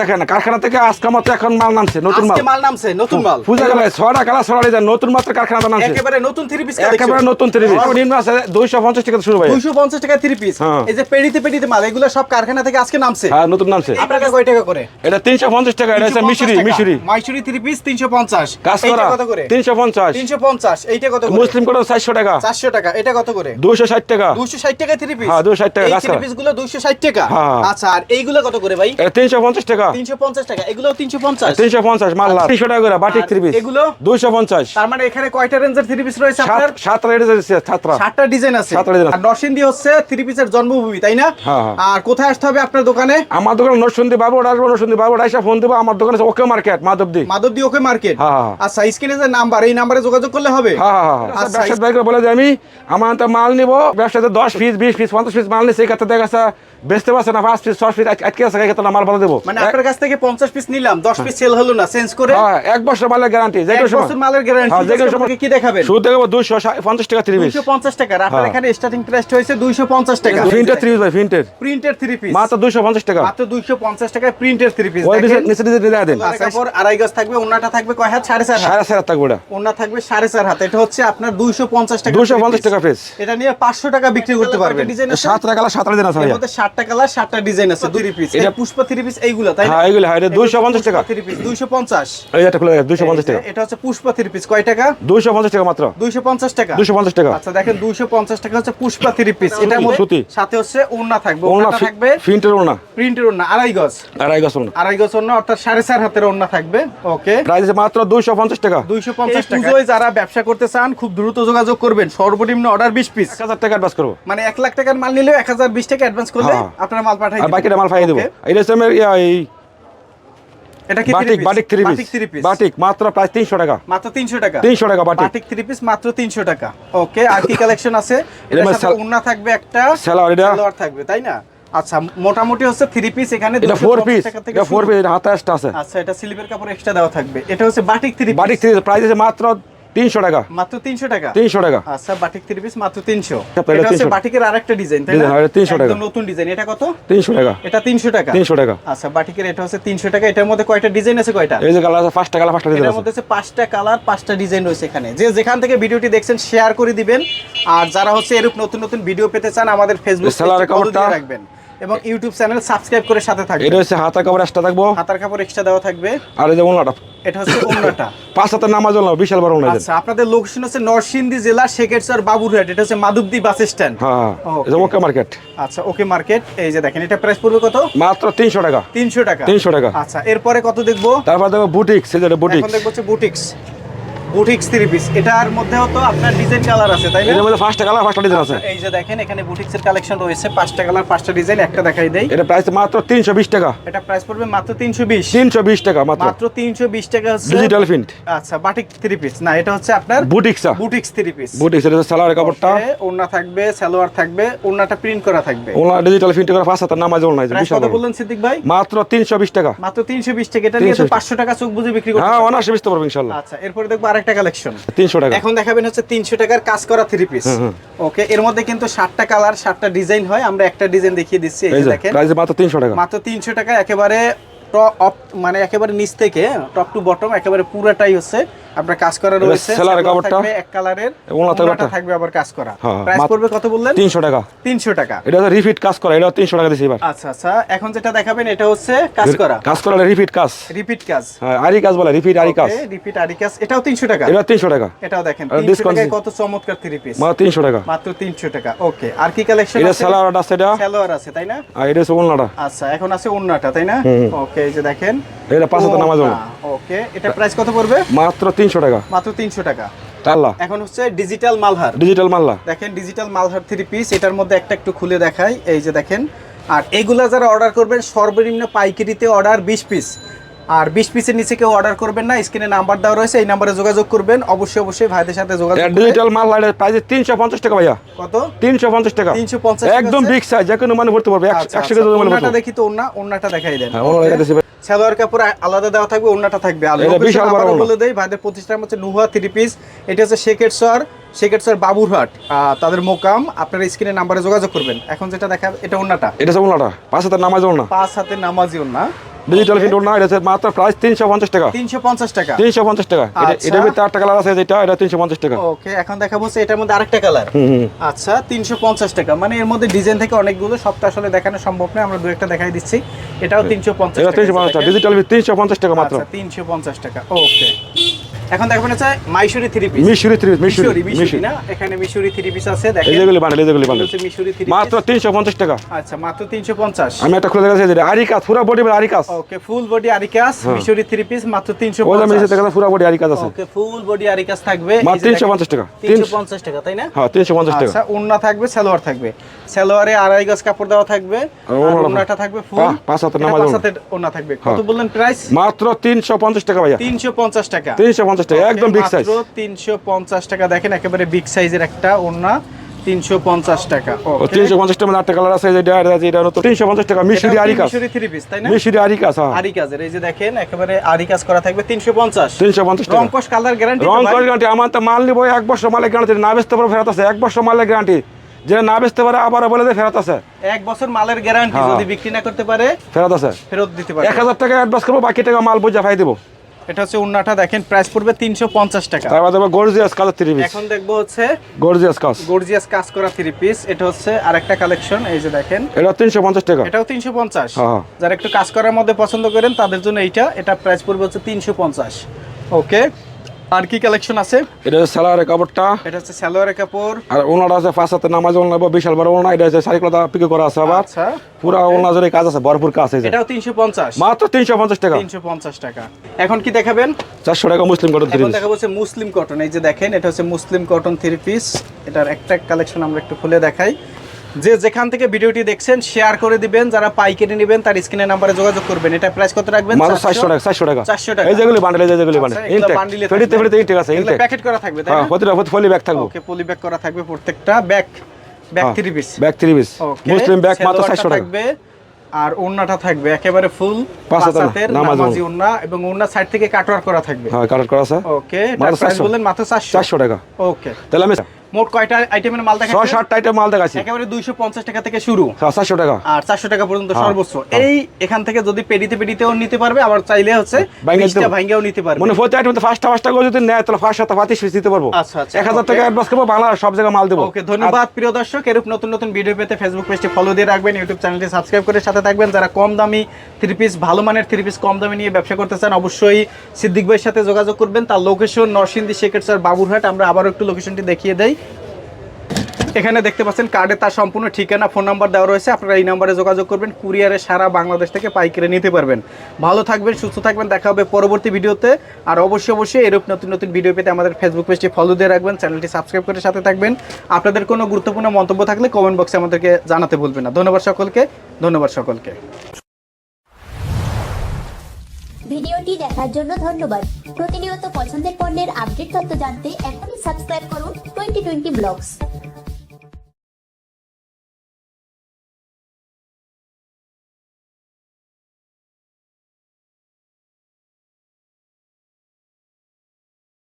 দেখেন কারখানা থেকে আজকে মাত্র এখন মাল নামছে নতুন মাল। মাল নামছে নতুন মাল। পূজা গেলে ছটা কালার ছড়া ডিজাইন নতুন মাত্র কারখানাতে নামছে। একেবারে নতুন থ্রি পিস একেবারে নতুন থ্রি পিস নিম্ন আছে দুইশো পঞ্চাশ টাকা শুরু ভাই। দুইশো পঞ্চাশ টাকা থ্রি পিস হ্যাঁ। এই যে পেড়িতে পেড়িতে মাল এগুলো সব কারখানা থেকে আজকে নামছে। হ্যাঁ নতুন নামছে। কয় টাকা করে? এটা তিনশো পঞ্চাশ টাকা এটা হচ্ছে মিশরি মিশরি। মাইশুরি থ্রি পিস তিনশো পঞ্চাশ। কাজ এইটা করা কত করে? তিনশো পঞ্চাশ। তিনশো পঞ্চাশ এইটা কত করে? মুসলিম কোড চারশো টাকা। চারশো টাকা এটা কত করে? দুশো ষাট টাকা। দুশো ষাট টাকা থ্রি পিস হ্যাঁ, 260 টাকা, কাজ থ্রি পিসগুলো দুশো ষাট টাকা। হ্যাঁ। আচ্ছা আর এইগুলো কত করে ভাই? এটা তিনশো পঞ্চাশ টাকা? তিনশো পঞ্চাশ টাকা। এগুলো তিনশো পঞ্চাশ। তিনশো পঞ্চাশ মাল্লা। তিনশো টাকা করে বাটিক থ্রি পিস এগুলো? দুইশো পঞ্চাশ। তার মানে এখানে কয়টা রেঞ্জের থ্রি পিস রয়েছে আপনার? সাত সাতটা রেটে সাতটা। সাতটা ডিজাইন আছে। সাতটা design আর নরসিংদী হচ্ছে থ্রি পিসের জন্মভূমি তাই না। আর কোথায় আসতে হবে আপনার দোকানে? আমার দোকানে নরসুন্দি বাবু আসব নরসুন্দি বাবু আইসা ফোন দেবো। আমার দোকানে আছে okay market Madhabdi. Madhabdi okay market. আচ্ছা স্ক্রিনে যে নাম্বার এই নাম্বারে যোগাযোগ করলে হবে? হ্যাঁ হ্যাঁ হ্যাঁ আচ্ছা, ব্যবসার বলে যে আমি আমার তো মাল নিব ব্যবসাতে দশ পিস বিশ পিস পঞ্চাশ পিস মাল ক্ষেত্রে দেখা বেচতে পারছে না পাঁচ পিস ছয় পিস আটকে আছে সেই ক্ষেত্রে মাল ভালো দেবো। মানে আপনার কাছ থেকে পঞ্চাশ পিস নিলাম দশ পিস সেল হলো না চেঞ্জ করে হ্যাঁ এক বছর মালের গ্যারান্টি যে কোনো সময় মালের গ্যারান্টি হ্যাঁ, যে কোনো সময় কি দেখাবেন? শুরু থেকে দুশো পঞ্চাশ টাকা থ্রি পিস দুইশো পঞ্চাশ টাকা আপনার হ্যাঁ। এখানে স্টার্টিং প্রাইস হয়েছে দুইশো পঞ্চাশ টাকা। প্রিন্টের থ্রি পিস ভাই প্রিন্টের প্রিন্টের থ্রি পিস মাত্র দুশো পঞ্চাশ টাকা। মাত্র দুইশো পঞ্চাশ টাকায় প্রিন্টের থ্রি পিস ওই নিচে নিচে নিচে দেন। কাপড় আড়াই গজ থাকবে ওনাটা থাকবে কয় হাত? সাড়ে চার হাত। সাড়ে সাড়ে থাকবে ওটা। ওনা থাকবে সাড়ে চার হাত। এটা হচ্ছে আপনার দুইশো পঞ্চাশ টাকা 250 টাকা piece। এটা নিয়ে পাঁচশো টাকা বিক্রি করতে পারবেন। সাতটা কালার সাতটা দিন আছে এর ভাইয়া কালার ডিজাইন আছে থ্রি পিস এটা এটা- পুষ্প থ্রি পিস এইগুলো তাই হ্যাঁ এইগুলো হ্যাঁ এটা দুইশো পঞ্চাশ টাকা। থ্রি পিস দুইশো পঞ্চাশ। এই একটা খুলে দুইশো পঞ্চাশ টাকা। এটা হচ্ছে পুষ্প থ্রি পিস কয় টাকা? দুইশো পঞ্চাশ টাকা মাত্র। দুইশো পঞ্চাশ টাকা। দুইশো পঞ্চাশ টাকা। আচ্ছা দেখেন দুইশো পঞ্চাশ টাকা হচ্ছে পুষ্পা থ্রি পিস এটার মধ্যে সাথে হচ্ছে ওড়না থাকবে। থাকবে প্রিন্টের ওড়না। আড়াই গজ। আড়াই ওনা আড়াই গজ ওড়না অর্থাৎ সাড়ে চার হাতের ওড়না থাকবে। ওকে প্রাইস মাত্র দুইশো পঞ্চাশ টাকা। দুইশো পঞ্চাশ টাকা যারা ব্যবসা করতে চান খুব দ্রুত যোগাযোগ করবেন। সর্বনিম্ন অর্ডার বিশ পিস এক হাজার টাকা অ্যাডভান্স করব। মানে এক লাখ টাকার মাল নিলেও এক হাজার বিশ টাকা অ্যাডভান্স করলে। আপনারা মাল পাঠাই আর বাকিটা মাল পাইয়ে দেবো। এটা হচ্ছে এই এটা কি batik batik three piece three piece batik মাত্র প্রায় তিনশো টাকা। মাত্র তিনশো টাকা। তিনশো টাকা বাটিক। বাটিক থ্রি পিস মাত্র তিনশো টাকা। ওকে আর কি কালেকশন আছে? এটা সাথে সাল- থাকবে একটা সালোয়ার এটা? সালোয়ার থাকবে তাই না? আচ্ছা মোটামুটি হচ্ছে থ্রি পিস এখানে এটা ফোর পিস এটা ফোর পিস এটা আছে। আচ্ছা এটা স্লিপের কাপড় এক্সট্রা দেওয়া থাকবে। এটা হচ্ছে batik three batik three price আছে মাত্র তিনশো টাকা। মাত্র তিনশো টাকা? তিনশো টাকা। আচ্ছা বাটিক থ্রি পিস মাত্র তিনশো। এটা এটা হচ্ছে বাটিকের আরেকটা ডিজাইন তাই না? এটা 300 টাকা। একদম নতুন ডিজাইন এটা কত? তিনশো টাকা। এটা তিনশো টাকা। তিনশো টাকা। আচ্ছা বাটিকের এটা হচ্ছে তিনশো টাকা। এটার মধ্যে কয়টা ডিজাইন আছে কয়টা? এই যে কালার আছে পাঁচটা কালার পাঁচটা ডিজাইন আছে। মধ্যে হচ্ছে পাঁচটা কালার পাঁচটা ডিজাইন রয়েছে এখানে। যে যেখান থেকে ভিডিওটি দেখছেন শেয়ার করে দিবেন। আর যারা হচ্ছে এরূপ নতুন নতুন ভিডিও পেতে চান আমাদের ফেসবুক রাখবেন। এবং ইউটিউব চ্যানেল সাবস্ক্রাইব করে সাথে থাকবেন। এটা হচ্ছে হাতা কাপড় একটা থাকব। হাতার কাপড় এক্সট্রা দেওয়া থাকবে। আর এই যে ওনাটা এটা হচ্ছে অন্যটা পাঁচ হাতের নামাজ না বিশাল বড় ওনা আচ্ছা আপনাদের লোকেশন হচ্ছে নরসিংদী জেলা শেখেরচর বাবুরহাট এটা হচ্ছে মাধবদী বাস স্ট্যান্ড হ্যাঁ. ওকে মার্কেট আচ্ছা ওকে মার্কেট এই যে দেখেন এটা প্রাইস পড়বে কত? মাত্র তিনশো টাকা। তিনশো টাকা। 300 টাকা। আচ্ছা এরপরে কত দেখব? তারপর দেখো বুটিক সেজে বুটিক্স এখন দেখব হচ্ছে বুটিক্স বুটিক্স থ্রি পিস এটার মধ্যেও তো আপনার ডিজাইন কালার আছে তাই না? এর মধ্যে পাঁচটা কালার পাঁচটা ডিজাইন আছে। এই যে দেখেন এখানে বুটিক্সের কালেকশন রয়েছে পাঁচটা কালার পাঁচটা ডিজাইন একটা দেখাই দেই। এটা প্রাইস মাত্র তিনশো বিশ টাকা। এটা প্রাইস পড়বে মাত্র তিনশো বিশ। তিনশো বিশ টাকা মাত্র। মাত্র তিনশো বিশ টাকা হচ্ছে ডিজিটাল প্রিন্ট আচ্ছা বাটিক থ্রি পিস না এটা হচ্ছে আপনার বুটিক সা বুটিক্স থ্রি পিস বুটিক এটা সালোয়ার কাপড়টা। ওড়না থাকবে সালোয়ার থাকবে ওড়নাটা প্রিন্ট করা থাকবে। ওনা ডিজিটাল প্রিন্ট করে পাঁচ হাতের নামাজ প্রাইস বিশাল কত বললেন সিদ্দিক ভাই? মাত্র তিনশো বিশ টাকা। মাত্র তিনশো বিশ টাকা এটা নিয়ে তো 320 পাঁচশো টাকা চোখ বুঝে বিক্রি করতে হ্যাঁ পারবেন। অনার্সে বেচতে পারব ইনশাল্লাহ। আচ্ছা এরপরে দেখব আরেকটা কালেকশন তিনশো টাকা। এখন দেখাবেন হচ্ছে তিনশো টাকার কাজ করা থ্রি পিস। ওকে এর মধ্যে কিন্তু সাতটা কালার সাতটা ডিজাইন হয়। আমরা একটা ডিজাইন দেখিয়ে দিচ্ছি এই দেখেন। প্রাইস মাত্র তিনশো টাকা। মাত্র তিনশো টাকা একেবারে টপ মানে একেবারে নিচ থেকে টপ টু বটম একেবারে পুরোটাই হচ্ছে আপনার কাজ করা রয়েছে সেলার কাপড়টা। এক কালারের ওনাটা থাকবে আবার কাজ করা। হ্যাঁ, প্রাইস পড়বে কত বললেন? তিনশো টাকা। তিনশো টাকা। এটা রিপিট কাজ করা এটা তিনশো টাকা দিছি এবার। আচ্ছা আচ্ছা এখন যেটা দেখাবেন এটা হচ্ছে কাজ করা। কাজ করা রিপিট কাজ। রিপিট কাজ। হ্যাঁ আরি কাজ বলে রিপিট আরি কাজ। রিপিট আরি কাজ এটাও তিনশো টাকা। এটা তিনশো টাকা। এটাও দেখেন 300 discount টাকায় কত চমৎকার থ্রি পিস মাত্র তিনশো টাকা। মাত্র তিনশো টাকা ওকে আর কি কালেকশন এটা আছে? সালোয়ার আছে এটা। সালোয়ার আছে তাই না? আর এটা হচ্ছে ওনাটা আচ্ছা এখন আছে ওন্নাটা তাই না? ওকে এই যে দেখেন। এটা পাঁচ হাতের নামাজ ওকে এটা প্রাইস কত পড়বে? মাত্র তিনশো টাকা। মাত্র তিনশো টাকা। এখন হচ্ছে ডিজিটাল মালহার। ডিজিটাল মালহার দেখেন ডিজিটাল মালহার থ্রি পিস এটার মধ্যে একটা একটু খুলে দেখাই। এই যে দেখেন আর এগুলা যারা অর্ডার করবেন সর্বনিম্ন পাইকারিতে অর্ডার বিশ পিস আর বিশ পিসের নিচে কেউ অর্ডার করবেন না স্ক্রিনে নাম্বার দেওয়া রয়েছে এই নাম্বারে যোগাযোগ করবেন। অবশ্যই অবশ্যই ভাইদের সাথে যোগাযোগ ডিজিটাল এটা প্রাইস তিনশো পঞ্চাশ টাকা ভাইয়া। কত? তিনশো পঞ্চাশ টাকা। 350 টাকা একদম বিগ সাইজ যে কোনো মানে ভরতে পারবে একশো আচ্ছা, একশো আচ্ছা, কেজি মানে ওড়নাটা ভরতে। দেখি তো ওড়না ওড়নাটা দেখাই দেন। হ্যাঁ। সালোয়ার কাপড় আলাদা দেওয়া থাকবে ওড়নাটা থাকবে। আর এটা বিশাল বড় আবারও বলে দেই ভাইদের প্রতিষ্ঠান হচ্ছে নুহা থ্রি পিস এটা হচ্ছে শেখের সর শেখের সর বাবুরহাট। তাদের মোকাম আপনারা স্ক্রিনের নাম্বারে যোগাযোগ করবেন। এখন যেটা দেখা এটা ওড়নাটা। এটা ওনাটা পাঁচ হাতের নামাজ ওনা পাঁচ হাতে নামাজি ওড়না। ডিজিটাল প্রিন্ট না এটা মাত্র প্রাইস তিনশো পঞ্চাশ টাকা। তিনশো পঞ্চাশ টাকা। তিনশো পঞ্চাশ টাকা। এটা আচ্ছা। ভিতরে আটটা কালার আছে যেটা এটা তিনশো পঞ্চাশ টাকা। ওকে এখন দেখাবো হচ্ছে এটার মধ্যে আরেকটা কালার আচ্ছা তিনশো পঞ্চাশ টাকা। মানে এর মধ্যে ডিজাইন থেকে অনেকগুলো সবটা আসলে দেখানো সম্ভব নয় আমরা দু একটা দেখাই দিচ্ছি। এটাও তিনশো পঞ্চাশ এটা তিনশো পঞ্চাশ টাকা। ডিজিটাল তিনশো পঞ্চাশ টাকা মাত্র। আচ্ছা তিনশো পঞ্চাশ টাকা। ওকে এখন দেখবেন হচ্ছে মাইশুরি থ্রি পিস মিশুরি থ্রি মিশুরি মিশুরি মিশুরি মিশুরি না? এখানে মিশুরি থ্রি পিস আছে এই দেখেন যেগুলি বান্ডেল এই যেগুলি বান্ডেল। মিশুরি থ্রি মাত্র তিনশো পঞ্চাশ টাকা। আচ্ছা মাত্র তিনশো পঞ্চাশ। আমি একটা খুলে দেখাচ্ছি যেটা আরিকাস পুরো বডি আরিকাস। ওকে ফুল বডি আরিকাস মিশুরি থ্রি পিস মাত্র তিনশো ওই দাম নিচে পুরো বডি আরিকাস আছে। ওকে ফুল বডি আরিকাস থাকবে। মাত্র 350 টাকা। তিনশো পঞ্চাশ টাকা তাই না? হ্যাঁ তিনশো পঞ্চাশ টাকা। আচ্ছা ওন্না থাকবে সালোয়ার থাকবে। সালোয়ারে আড়াই গজ কাপড় দেওয়া থাকবে। আর আর ওন্নাটা থাকবে ফুল পাঁচ হাতের নামাজ ওড়না। ওন্না থাকবে। কত হ্যাঁ। বললেন প্রাইস মাত্র তিনশো পঞ্চাশ টাকা ভাইয়া। তিনশো পঞ্চাশ টাকা। তিনশো পঞ্চাশ টাকা একদম বিগ সাইজ তিনশো পঞ্চাশ টাকা দেখেন একেবারে বিগ সাইজের একটা ওন্না তিনশো পঞ্চাশ টাকা। ও ওকে তিনশো পঞ্চাশ আটটা কালার আছে যেটা এটা এটা হলো তিনশো পঞ্চাশ টাকা মিশুরি আরিকাস। থ্রি পিস তাই না? মিশুরি আরিকাস হ্যাঁ। আরিকাজের এই যে দেখেন একেবারে আরিকাজ করা থাকবে তিনশো পঞ্চাশ। তিনশো পঞ্চাশ টাকা। রংকশ কালার গ্যারান্টি রং গ্যারান্টি আমার তো মাল নিবো এক বছর মালের গ্যারান্টি না বেচতে পারো ফেরত আছে এক বছর মালের গ্যারান্টি যেটা না বেচতে পারে আবার বলে ফেরত আছে। এক বছর মালের গ্যারান্টি। যদি বিক্রি না করতে পারে ফেরত আছে। ফেরত দিতে পারে এক হাজার টাকা অ্যাডভান্স করব বাকি টাকা মাল বুঝা ফাই দেবো। এটা হচ্ছে উন্নাটা দেখেন প্রাইস পড়বে তিনশো পঞ্চাশ টাকা। তার বাদে গর্জিয়াস কালার থ্রি পিস এখন দেখব হচ্ছে গর্জিয়াস কাজ। গর্জিয়াস কাজ করা থ্রি পিস এটা হচ্ছে আরেকটা কালেকশন এই যে দেখেন। এটা তিনশো পঞ্চাশ টাকা। এটাও তিনশো পঞ্চাশ। হ্যাঁ, হ্যাঁ। যারা একটু কাজ করার মধ্যে পছন্দ করেন তাদের জন্য এইটা এটা প্রাইস পড়বে হচ্ছে তিনশো পঞ্চাশ। ওকে আর কি কালেকশন আছে? এটা হচ্ছে সালোয়ারের কাপড়টা। এটা হচ্ছে সালোয়ারের কাপড়। আর ওনাটা আছে পাঁচ হাতে নামাজ ওনা বিশাল বড় ওনা এটা হচ্ছে সারিকলতা পিকে করা আছে আবার। আচ্ছা। পুরা ওনা জোরে কাজ আছে ভরপুর কাজ আছে এটাও তিনশো পঞ্চাশ। মাত্র তিনশো পঞ্চাশ টাকা। তিনশো পঞ্চাশ টাকা। এখন কি দেখাবেন? চারশো টাকা মুসলিম কটন থ্রি এখন দেখা হচ্ছে মুসলিম কটন এই যে দেখেন এটা হচ্ছে মুসলিম কটন থ্রি পিস এটার একটা কালেকশন আমরা একটু খুলে দেখাই। যে যেখান থেকে ভিডিওটি দেখছেন শেয়ার করে দিবেন যারা পাইকারি নেবেন তার স্ক্রিনের নাম্বারে যোগাযোগ করবেন। এটা প্রাইস কত রাখবেন? মাত্র চারশো টাকা চারশো টাকা। 400 টাকা। এই যেগুলি বান্ডেল এই যেগুলি বান্ডেল ইনটেক ফেরিতে। ফেরিতে ইনটেক আছে ইনটেক প্যাকেট করা থাকবে তাই হ্যাঁ না প্রতিটা ফলি ব্যাগ থাকব। ওকে পলি ব্যাগ করা থাকবে প্রত্যেকটা। Bag bag three piece bag three piece okay muslin bag মাত্র চারশো টাকা। থাকবে আর ওন্নাটা থাকবে একেবারে ফুল পাঁচ হাতের হাতের নামাজি ওন্না এবং ওন্না সাইড থেকে কাটওয়ার করা থাকবে। হ্যাঁ কালার করা আছে। ওকে মাত্র প্রাইস 400 বললেন মাত্র 400 চারশো টাকা। ওকে তাহলে আমি মোট কয়টা আইটেমের মাল ছয় দেখাচ্ছেন ষাট টাইটের মাল দেখাচ্ছি একেবারে 250 টাকা থেকে শুরু। হ্যাঁ, চারশো টাকা। আর 400 টাকা পর্যন্ত হ্যাঁ, সর্বোচ্চ। এই এখান থেকে যদি পেডিতে পেডিতেও নিতে পারবে আবার চাইলে হচ্ছে ভাঙ্গা 20টা ভাঙ্গাও নিতে পারবে। মনে প্রতি আইটেম যদি নেয় তাহলে ফার্স্ট সাথে দিতে পারব। আচ্ছা, আচ্ছা, এক হাজার okay. টাকা অ্যাডভান্স করব বাংলা সব জায়গায় মাল দেবো। ওকে ধন্যবাদ প্রিয় দর্শক। এরূপ নতুন নতুন ভিডিও পেতে ফেসবুক পেজটি ফলো দিয়ে রাখবেন ইউটিউব চ্যানেলটি সাবস্ক্রাইব করে সাথে থাকবেন। যারা কম দামি থ্রি পিস ভালো মানের থ্রি পিস কম দামে নিয়ে ব্যবসা করতে চান অবশ্যই সিদ্দিক ভাইয়ের সাথে যোগাযোগ করবেন। তার লোকেশন নরসিংদী শেখের স্যার বাবুরহাট। আমরা আবারও একটু লোকেশনটি দেখিয়ে দেই। এখানে দেখতে পাচ্ছেন কার্ডে তার সম্পূর্ণ ঠিকানা ফোন নাম্বার দেওয়া রয়েছে। আপনারা এই নাম্বারে যোগাযোগ করবেন, কুরিয়ারে সারা বাংলাদেশ থেকে পাইকারি নিতে পারবেন। ভালো থাকবেন, সুস্থ থাকবেন, দেখা হবে পরবর্তী ভিডিওতে। আর অবশ্যই অবশ্যই এরূপ নতুন নতুন ভিডিও পেতে আমাদের ফেসবুক পেজটি ফলো দিয়ে রাখবেন চ্যানেলটি সাবস্ক্রাইব করে সাথে থাকবেন। আপনাদের কোনো গুরুত্বপূর্ণ মন্তব্য থাকলে কমেন্ট বক্সে আমাদেরকে জানাতে ভুলবেন না। ধন্যবাদ সকলকে ধন্যবাদ সকলকে। ভিডিওটি দেখার জন্য ধন্যবাদ। প্রতিনিয়ত পছন্দের পণ্যের আপডেট তথ্য জানতে এখনই সাবস্ক্রাইব করুন টোয়েন্টি টোয়েন্টি ব্লগস।